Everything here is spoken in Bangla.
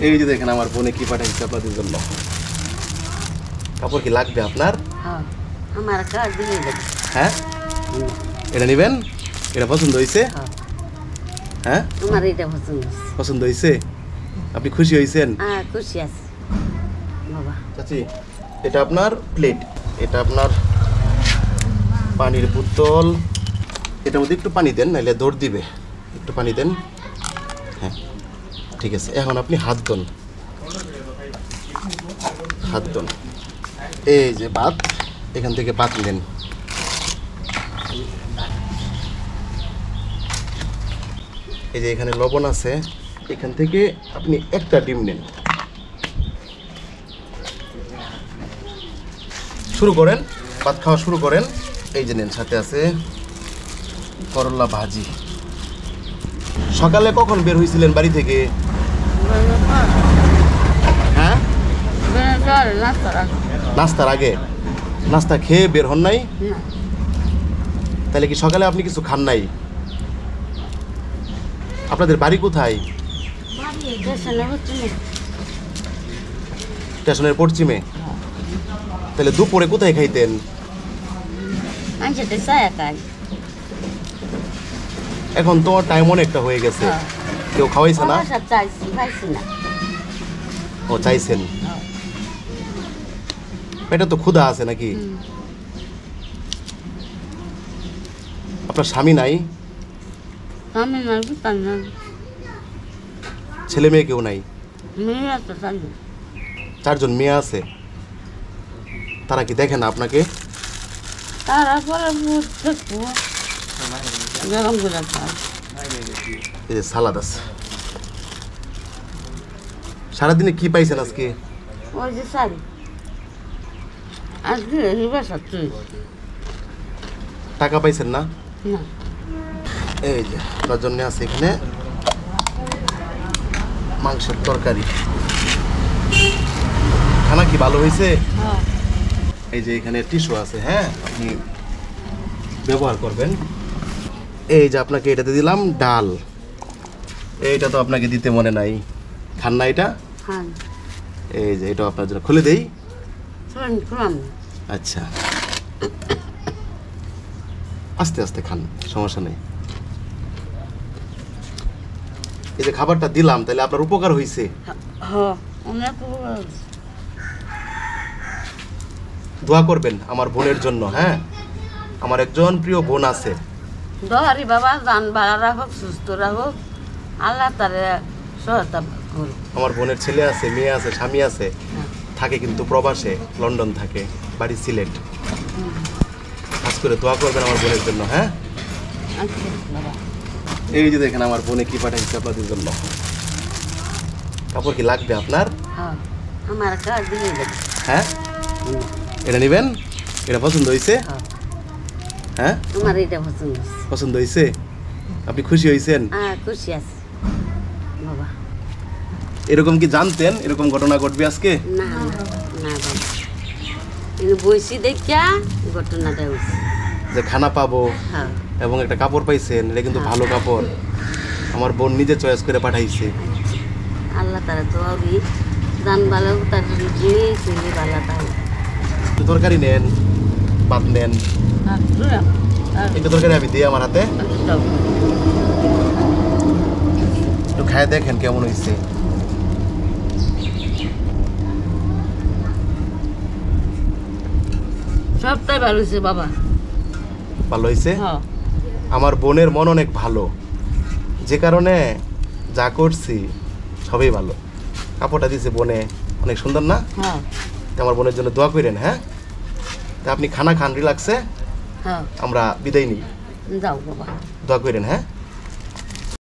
এই যে দেখেন আমার বোনে কি পাঠাইছে আপনাদের জন্য। কাপড় কি লাগবে আপনার? হ্যাঁ আমার কাজ হ্যাঁ? এটা নেবেন? এটা পছন্দ হয়েছে? হ্যাঁ। হ্যাঁ? এটা পছন্দ হয়েছে। পছন্দ হয়েছে? আপনি খুশি হয়েছেন? হ্যাঁ খুশি আছে। বাবা। চাচি এটা আপনার প্লেট এটা আপনার পানির বোতল। এটার মধ্যে একটু পানি দেন নাহলে দৌড় দিবে। একটু পানি দেন। হ্যাঁ। ঠিক আছে, এখন আপনি হাত ধন। হাত ধন। এই যে ভাত এখান থেকে ভাত নেন। এই যে এখানে লবণ আছে, এখান থেকে আপনি একটা ডিম নেন। শুরু করেন, ভাত খাওয়া শুরু করেন। এই যে নেন, সাথে আছে করলা ভাজি। সকালে কখন বের হয়েছিলেন বাড়ি থেকে? হ্যাঁ? নাস্তার আগে? নাস্তা খেয়ে বের হন নাই? তাহলে কি সকালে আপনি কিছু খান নাই? আপনাদের বাড়ি কোথায়? স্টেশনের পশ্চিমে। তাহলে দুপুরে কোথায় খাইতেন? এখন তো টাইম অনেকটা হয়ে গেছে। হ্যাঁ। কেউ খাওয়াইছে না চাইছি খাইছি না ও চাইছেন পেটে তো ক্ষুধা আছে নাকি? আপনার স্বামী নাই? বুঝতাম না। ছেলে মেয়ে কেউ নাই? মেয়ে চারজন। মেয়ে আছে। তারা কি দেখে না আপনাকে? দেখব। এই যে সালাদ আছে। সারাদিনে কি পাইছেন আজকে? ওই যে শাড়ি। আজকে তুই টাকা পাইছেন না? না। এই যে আপনার জন্য আছে এখানে মাংসের তরকারি। খানা কি ভালো হয়েছে? হ্যাঁ। এই যে এখানে টিস্যু আছে হ্যাঁ? আপনি ব্যবহার করবেন। এই যে আপনাকে এটাতে দিলাম ডাল। এইটা তো আপনাকে দিতে মনে নাই। খান না এটা? হ্যাঁ এই যে এটা আপনার জন্য খুলে দেই। আচ্ছা। আস্তে আস্তে খান সমস্যা নেই। এই যে খাবারটা দিলাম তাহলে আপনার উপকার হয়েছে হ্যাঁ। দোয়া করবেন আমার বোনের জন্য হ্যাঁ? আমার একজন প্রিয় বোন আছে। বাবা দান ভাড়া রাখুক সুস্থ রাখুক। আল্লাহ তারে সহায়তা করুক। আমার বোনের ছেলে আছে মেয়ে আছে স্বামী আছে। থাকে কিন্তু প্রবাসে লন্ডন থাকে বাড়ি সিলেট। কাজ করে দোয়া করবেন আমার বোনের জন্য হ্যাঁ? আচ্ছা এই যে দেখেন আমার বোনে কি পাঠাইছে আপনাদের জন্য? কাপড় কি লাগবে আপনার? হ্যাঁ আমার হ্যাঁ? এটা নেবেন? এটা পছন্দ হয়েছে? হ্যাঁ। হ্যাঁ? তোমার এটা পছন্দ। পছন্দ হয়েছে? আপনি খুশি হয়েছেন? হ্যাঁ খুশি আছে। বাবা। এরকম কি জানতেন? এরকম ঘটনা ঘটবে আজকে? না না না কিন্তু বইসি দেখিয়া ঘটনাটা হয়েছে যে খানা পাবো হ্যাঁ। এবং একটা কাপড় পাইছেন এটা কিন্তু ভালো কাপড়। আমার বোন নিজে চয়েস করে পাঠাইছে। আল্লাহ তারা তো আবি দান ভালো তার ভালো তরকারি নেন ভাত নেন। একটু তরকারি আমি দিই আমার হাতে। একটু খায় দেখেন কেমন হয়েছে সবটাই ভালো হয়েছে বাবা। ভালো হয়েছে হ্যাঁ আমার বোনের মন অনেক ভালো। যে কারণে যা করছি সবই ভালো। কাপড়টা দিছে বোনে অনেক সুন্দর না? আমার বোনের জন্য দোয়া করেন হ্যাঁ? তা আপনি খানা খান রিলাক্সে আমরা বিদায় নিই। যাও বাবা। দোয়া করেন হ্যাঁ?